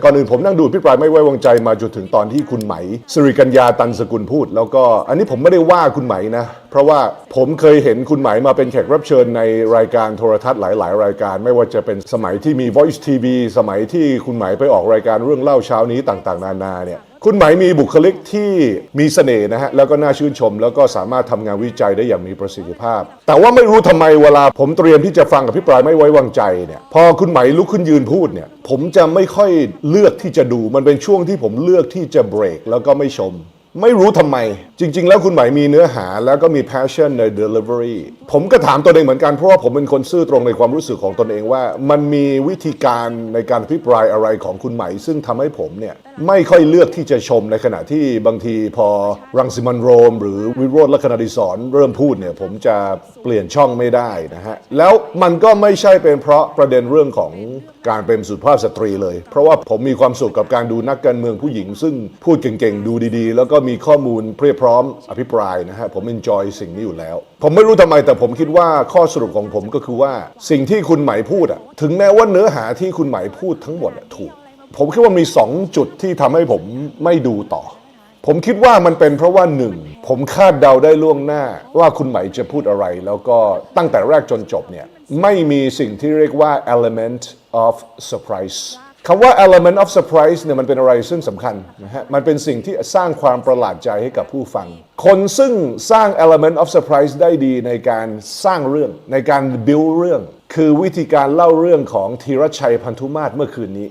ก่อนอื่นผมนั่งดูพิปรายไม่ไว้วางใจมาจนถึงตอนที่คุณไหมสิริกัญญาตันสกุลพูด แล้วก็อันนี้ผมไม่ได้ว่าคุณไหมนะ เพราะว่าผมเคยเห็นคุณหมายมาเป็นแขกรับเชิญในรายการโทรทัศน์หลาย ๆ รายการ ไม่ว่าจะเป็นสมัยที่มี Voice TV สมัยที่คุณหมายไปออกรายการเรื่องเล่าเช้านี้ต่าง ๆ นานาเนี่ยคุณหมายมีบุคลิกที่มีเสน่ห์นะฮะแล้วก็น่าชื่นชม แล้วก็สามารถทำงานวิจัยได้อย่างมีประสิทธิภาพ แต่ว่าไม่รู้ทำไมเวลาผมเตรียมที่จะฟังกับพิปรายไม่ไว้วางใจเนี่ยพอคุณหมายลุกขึ้นยืนพูดเนี่ยผมจะไม่ค่อยเลือกที่จะดูมันเป็นช่วงที่ผมเลือกที่จะเบรกแล้วก็ไม่ชม ไม่รู้ทำไม จริง ๆ แล้วคุณไหมมีเนื้อหาแล้วก็มี passion ใน delivery ผมก็ถามตัวเองเหมือนกันเพราะว่าผมเป็นคนซื่อตรงในความรู้สึกของตนเองว่า มันมีวิธีการในการอภิปรายอะไรของคุณไหม ซึ่งทำให้ผมเนี่ยไม่ค่อยเลือกที่จะชมในขณะที่บางทีพอรังสิมันโรม หรือวิโรจน์ลักษณดิศรเริ่มพูดเนี่ยผมจะเปลี่ยนช่องไม่ได้นะฮะ แล้วมันก็ไม่ใช่เป็นเพราะประเด็นเรื่องของการเป็นสุภาพสตรีเลย เพราะว่าผมมีความสุขกับการดูนักการเมืองผู้หญิง ซึ่งพูดเก่งๆ ดูดีๆ แล้วก็มีข้อมูลเพียบพร้อมอภิปรายนะฮะ ผมเอนจอยสิ่งนี้อยู่แล้ว ผมไม่รู้ทำไมแต่ผมคิดว่าข้อสรุปของผมก็คือว่าสิ่งที่คุณหมายพูดอะถึงแม้ว่าเนื้อหาที่คุณหมายพูดทั้งหมดถูก ผมคิดว่ามี 2 จุดที่ทำให้ผมไม่ดูต่อ ผมคิดว่ามันเป็นเพราะว่าหนึ่งผมคาดเดาได้ล่วงหน้าว่าคุณไหมจะพูดอะไร แล้วก็ตั้งแต่แรกจนจบเนี่ยไม่มีสิ่งที่เรียกว่า element of surprise คำว่า element of surprise เนี่ยมันเป็นอะไรซึ่งสำคัญนะฮะ มันเป็นสิ่งที่สร้างความประหลาดใจให้กับผู้ฟัง คนซึ่งสร้าง element of surprise ได้ดีในการสร้างเรื่องในการ build เรื่อง คือวิธีการเล่าเรื่องของธีรชัยพันธุมาศเมื่อคืนนี้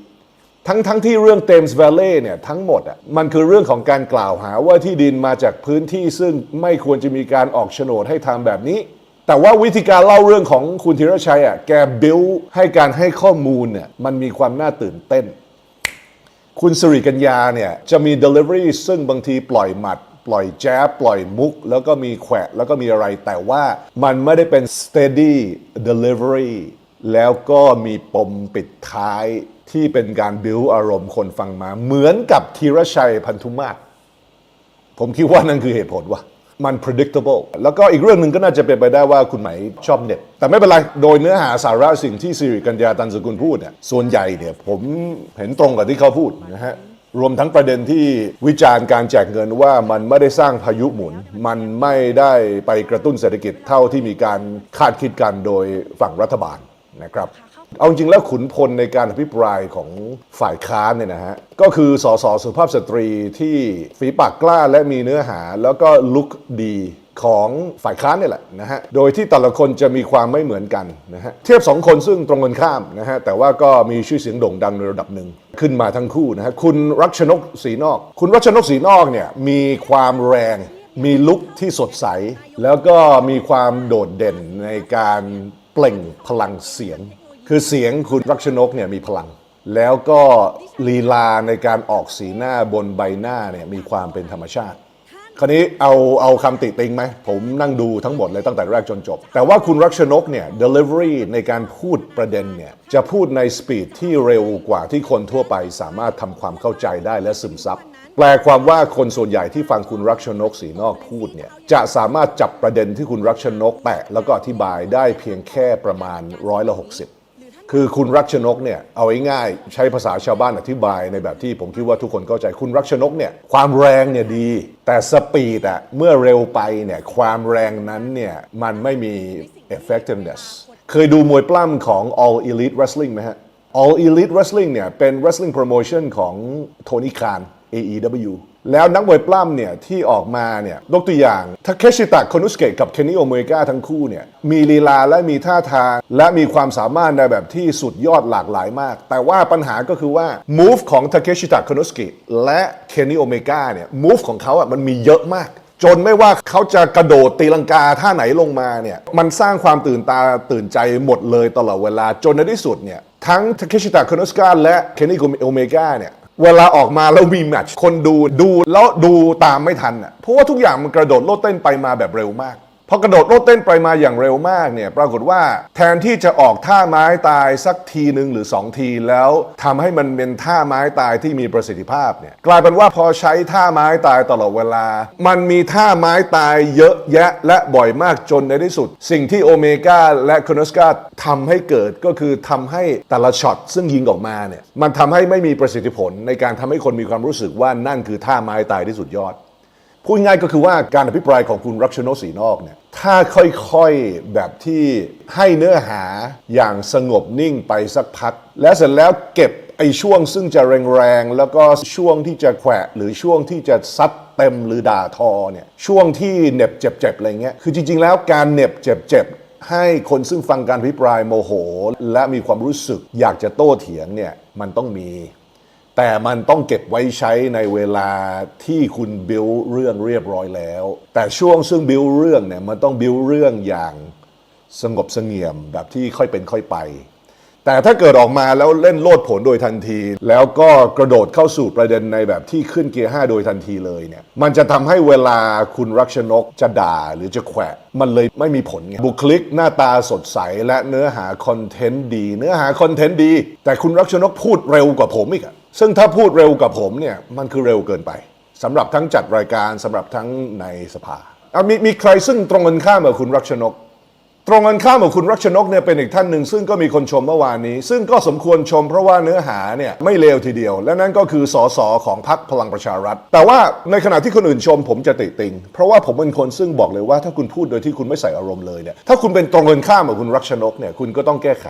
ทั้งทั้งที่เรื่องเตมส์ v วลเล่เนี่ยทั้งหมดอะมันคือเรื่องของการกล่าวหาว่าที่ดินมาจากพื้นที่ซึ่งไม่ควรจะมีการออกโฉนดให้ทำแบบนี้ แต่ว่าวิธีการเล่าเรื่องของคุณธีรชัยอะแกบิวให้การให้ข้อมูลเนี่ยมันมีความน่าตื่นเต้น คุณสิริกัญญาเนี่ยจะมี delivery ซึ่งบางทีปล่อยหมัด ปล่อยแจ๊บปล่อยมุก แล้วก็มีแขวะแล้วก็มีอะไร แต่ว่ามันไม่ได้เป็น steady delivery แล้วก็มีปมปิดท้าย ที่เป็นการบิวอารมณ์คนฟังมา เหมือนกับธีรชัยพันธุมาศผมคิดว่านั่นคือเหตุผลว่ามัน predictable แล้วก็อีกเรื่องหนึ่งก็น่าจะเป็นไปได้ว่าคุณไหมชอบเน็ต แต่ไม่เป็นไร โดยเนื้อหาสาระสิ่งที่สิริกัญญาตันสกุลพูดเนี่ยส่วนใหญ่เนี่ยผมเห็นตรงกับที่เขาพูดนะฮะรวมทั้งประเด็นที่วิจารณ์การแจกเงินว่ามันไม่ได้สร้างพายุหมุน มันไม่ได้ไปกระตุ้นเศรษฐกิจเท่าที่มีการคาดคิดกันโดยฝั่งรัฐบาลนะครับ เอาจริงแล้วขุนพลในการอภิปรายของฝ่ายค้านเนี่ยนะฮะ ก็คือสสสุภาพสตรีที่ฝีปากกล้าและมีเนื้อหาแล้วก็ลุคดีของฝ่ายค้านนี่แหละนะฮะ โดยที่แต่ละคนจะมีความไม่เหมือนกันนะฮะ เทียบสองคนซึ่งตรงกันข้ามนะฮะ แต่ว่าก็มีชื่อเสียงโด่งดังในระดับหนึ่งขึ้นมาทั้งคู่นะฮะ คุณรัชนกศรีนอก คุณรัชนกศรีนอกเนี่ยมีความแรงมีลุคที่สดใส แล้วก็มีความโดดเด่นในการเปล่งพลังเสียง คือเสียงคุณรักชนกเนี่ยมีพลัง แล้วก็ลีลาในการออกสีหน้าบนใบหน้าเนี่ยมีความเป็นธรรมชาติ คราวนี้เอาเอาคำติติงไหม ผมนั่งดูทั้งหมดเลยตั้งแต่แรกจนจบ แต่ว่าคุณรักชนกเนี่ย delivery ในการพูดประเด็นเนี่ย จะพูดในสปีดที่เร็วกว่าที่คนทั่วไปสามารถทำความเข้าใจได้และซึมซับแปลความว่าคนส่วนใหญ่ที่ฟังคุณรักชนกสีนอกพูดเนี่ย จะสามารถจับประเด็นที่คุณรักชนกแตะแล้วก็อธิบายได้เพียงแค่ประมาณร้อยละหกสิบ คือคุณรักชนกเนี่ยเอาง่ายๆใช้ภาษาชาวบ้านอธิบายในแบบที่ผมคิดว่าทุกคนเข้าใจคุณรักชนกเนี่ยความแรงเนี่ยดี แต่สปีดอะเมื่อเร็วไปเนี่ยความแรงนั้นเนี่ยมันไม่มี effectiveness เคยดูมวยปล้ำของ All Elite Wrestling ไหมฮะ All Elite Wrestling เนี่ยเป็น wrestling promotion ของโทนี่คาน AEW แล้วนักมวยปล้ำเนี่ยที่ออกมาเนี่ยยกตัวอย่างทาเคชิตะโคนุสเกะกับเคนนิโอเมกาทั้งคู่เนี่ยมีลีลาและมีท่าทาง และมีความสามารถในแบบที่สุดยอดหลากหลายมาก แต่ว่าปัญหาก็คือว่า move ของทาเคชิตะโคนุสเกะและเคนนิโอเมกาเนี่ย move ของเขาอะมันมีเยอะมากจนไม่ว่าเขาจะกระโดดตีลังกาท่าไหนลงมาเนี่ยมันสร้างความตื่นตาตื่นใจหมดเลยตลอดเวลาจนในที่สุดเนี่ยทั้งทาเคชิตะโคนุสกาและเคนนิโอเมกาเนี่ย เวลาออกมาแล้วมีแมตช์คนดูดูแล้วดูตามไม่ทันอะเพราะว่าทุกอย่างมันกระโดดโลดเต้นไปมาแบบเร็วมาก พอกระโดดโลดเต้นไปมาอย่างเร็วมากเนี่ยปรากฏว่าแทนที่จะออกท่าไม้ตายสักทีหนึ่งหรือ 2 ทีแล้วทำให้มันเป็นท่าไม้ตายที่มีประสิทธิภาพเนี่ยกลายเป็นว่าพอใช้ท่าไม้ตายตลอดเวลา มันมีท่าไม้ตายเยอะแยะและบ่อยมากจนในที่สุด สิ่งที่โอเมก้าและคโนสกาทำให้เกิดก็คือทำให้แต่ละช็อตซึ่งยิงออกมาเนี่ยมันทำให้ไม่มีประสิทธิผลในการทำให้คนมีความรู้สึกว่านั่นคือท่าไม้ตายที่สุดยอดพูดง่ายก็คือว่าการอภิปรายของคุณรักชโนสีนอกเนี่ย ถ้าค่อยๆแบบที่ให้เนื้อหาอย่างสงบนิ่งไปสักพัก แล้วเสร็จแล้วเก็บไอ้ช่วงซึ่งจะแรงๆ แล้วก็ช่วงที่จะแขวะ หรือช่วงที่จะซัดเต็มหรือด่าทอเนี่ยช่วงที่เน็บเจ็บๆอะไรเงี้ยคือจริงๆแล้วการเน็บเจ็บๆให้คนซึ่งฟังการอภิปรายโมโห และมีความรู้สึกอยากจะโต้เถียงเนี่ยมันต้องมี แต่มันต้องเก็บไว้ใช้ในเวลาที่คุณบิวเรื่องเรียบร้อยแล้ว แต่ช่วงซึ่งบิวเรื่องเนี่ยมันต้องบิวเรื่องอย่างสงบเสงี่ยมแบบที่ค่อยเป็นค่อยไป แต่ถ้าเกิดออกมาแล้วเล่นโลดผลโดยทันที แล้วก็กระโดดเข้าสู่ประเด็นในแบบที่ขึ้นเกียร์5โดยทันทีเลยเนี่ยมันจะทำให้เวลาคุณรักชนกจะด่าหรือจะแขวะ มันเลยไม่มีผลไงบุคลิกหน้าตาสดใสและเนื้อหาคอนเทนต์ดี เนื้อหาคอนเทนต์ดี แต่คุณรักชนกพูดเร็วกว่าผมอีกอะ ซึ่งถ้าพูดเร็วกว่าผมเนี่ยมันคือเร็วเกินไปสำหรับทั้งจัดรายการสำหรับทั้งในสภาเอามีมีใครซึ่งตรงกันข้ามกับคุณรักชนก ตรงกันข้ามกับคุณรักชนกเนี่ยเป็นอีกท่านหนึ่งซึ่งก็มีคนชมเมื่อวานนี้ ซึ่งก็สมควรชมเพราะว่าเนื้อหาเนี่ยไม่เลวทีเดียว และนั่นก็คือสสของพรรคพลังประชารัฐ แต่ว่าในขณะที่คนอื่นชมผมจะติติง เพราะว่าผมเป็นคนซึ่งบอกเลยว่าถ้าคุณพูดโดยที่คุณไม่ใส่อารมณ์เลยเนี่ยถ้าคุณเป็นตรงกันข้ามกับคุณรักชนกเนี่ยคุณก็ต้องแก้ไข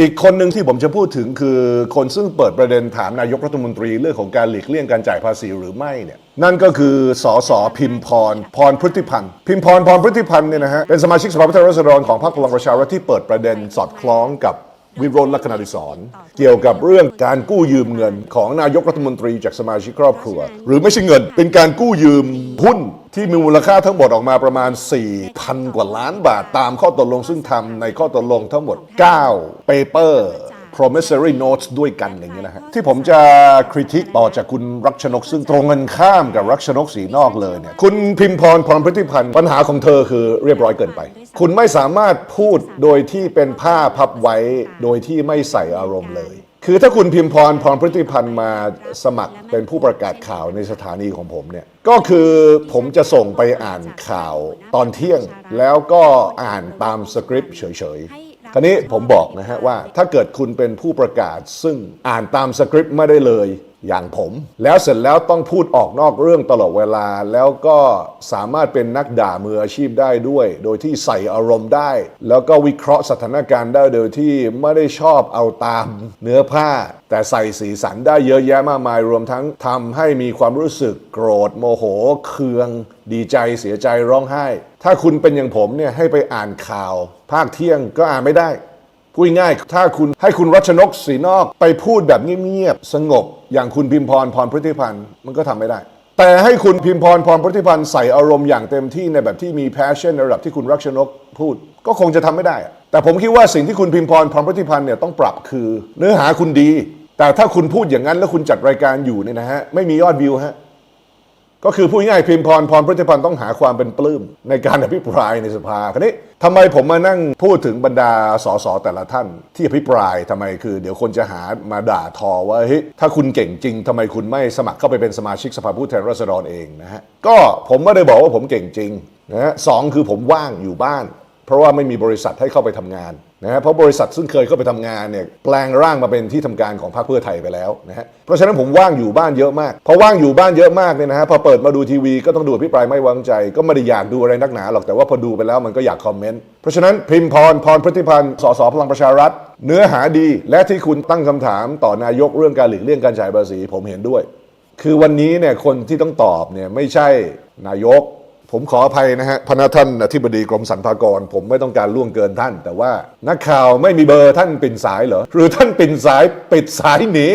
อีกคนหนึ่งที่ผมจะพูดถึงคือคนซึ่งเปิดประเด็นถามนายกรัฐมนตรีเรื่องของการหลีกเลี่ยงการจ่ายภาษีหรือไม่เนี่ยนั่นก็คือสสพิมพร พรพฤติพันธ์พิมพรพรพฤติพันธ์เนี่ยนะฮะเป็นสมาชิกสภาผู้แทนราษฎรของพรรคพลังประชารัฐที่เปิดประเด็นสอดคล้องกับ วิโรจน์ลักษณะดิศรเกี่ยวกับเรื่องการกู้ยืมเงินของนายกรัฐมนตรีจากสมาชิกครอบครัว หรือไม่ใช่เงิน เป็นการกู้ยืมหุ้นที่มีมูลค่าทั้งหมดออกมาประมาณ 4,000 กว่าล้านบาทตามข้อตกลงซึ่งทำในข้อตกลงทั้งหมด9 paper promissory notes ด้วยกันอย่างนี้ยนะฮะที่ผมจะคริติกต่อจากคุณรักชนก ซึ่งตรงกันข้ามกับรักชนกสีนอกเลยเนี่ยคุณพิมพรพรพฤติพันธ์ปัญหาของเธอคือเรียบร้อยเกินไป คุณไม่สามารถพูดโดยที่เป็นผ้าพับไว้โดยที่ไม่ใส่อารมณ์เลยคือถ้าคุณพิมพรพรพฤติพันธ์มาสมัครเป็นผู้ประกาศข่าวในสถานีของผมเนี่ยก็คือผมจะส่งไปอ่านข่าวตอนเที่ยง แล้วก็อ่านตามสคริปต์เฉยๆ คราวนี้ผมบอกนะฮะว่าถ้าเกิดคุณเป็นผู้ประกาศซึ่งอ่านตามสคริปต์ไม่ได้เลย อย่างผม แล้วเสร็จแล้วต้องพูดออกนอกเรื่องตลอดเวลา แล้วก็สามารถเป็นนักด่ามืออาชีพได้ด้วย โดยที่ใส่อารมณ์ได้ แล้วก็วิเคราะห์สถานการณ์ได้โดยที่ไม่ได้ชอบเอาตามเนื้อผ้า แต่ใส่สีสันได้เยอะแยะมากมายรวมทั้งทำให้มีความรู้สึกโกรธโมโหเคือง ดีใจเสียใจร้องไห้ ถ้าคุณเป็นอย่างผมเนี่ยให้ไปอ่านข่าว ภาคเที่ยงก็อ่านไม่ได้ พูดง่ายถ้าคุณให้คุณรัชนกศรีนอกไปพูดแบบเงียบๆสงบ อย่างคุณพิมพรพรพฤติพันธ์มันก็ทำไม่ได้ แต่ให้คุณพิมพรพรพฤติพันธ์ใส่อารมณ์อย่างเต็มที่ในแบบที่มี passion ในระดับที่คุณรัชนกพูด ก็คงจะทำไม่ได้ แต่ผมคิดว่าสิ่งที่คุณพิมพรพรพฤติพันธ์เนี่ยต้องปรับคือ เนื้อหาคุณดี แต่ถ้าคุณพูดอย่างนั้นแล้วคุณจัดรายการอยู่เนี่ยนะฮะไม่มียอดวิวฮะ ก็คือพูดง่ายพิมพ์พรพรพฤติพันธ์ต้องหาความเป็นปลื้มในการอภิปรายในสภาคราวนี้ทำไมผมมานั่งพูดถึงบรรดาสสแต่ละท่าน ที่อภิปรายทำไมคือ เดี๋ยวคนจะหามาด่าทอว่าเฮ้ยถ้าคุณเก่งจริงทำไมคุณไม่สมัครเข้าไปเป็นสมาชิกสภาผู้แทนราษฎรเองนะฮะก็ผมไม่ได้บอกว่าผมเก่งจริงนะฮะสองคือผมว่างอยู่บ้าน เพราะว่าไม่มีบริษัทให้เข้าไปทำงานนะฮะเพราะบริษัทซึ่งเคยเข้าไปทำงานเนี่ยแปลงร่างมาเป็นที่ทำการของพรรคเพื่อไทยไปแล้วนะฮะเพราะฉะนั้นผมว่างอยู่บ้านเยอะมากพอว่างอยู่บ้านเยอะมากเนี่ยนะฮะพอเปิดมาดูทีวีก็ต้องดูอภิปรายไม่วางใจ ก็ไม่ได้อยากดูอะไรนักหนาหรอกแต่ว่าพอดูไปแล้วมันก็อยากคอมเมนต์เพราะฉะนั้นพิมพ์พรพรพฤติพันธ์สสพลังประชารัฐ เนื้อหาดี และที่คุณตั้งคำถามต่อนายกเรื่องการหลีกเลี่ยงการจ่ายภาษีผมเห็นด้วย คือวันนี้เนี่ยคนที่ต้องตอบเนี่ยไม่ใช่นายก ผมขออภัยนะฮะพนักท่านอธิบดีกรมสรรพากร ผมไม่ต้องการล่วงเกินท่าน แต่ว่านักข่าวไม่มีเบอร์ท่านปิ่นสายเหรอหรือท่านปิ่นสายปิดสายหนี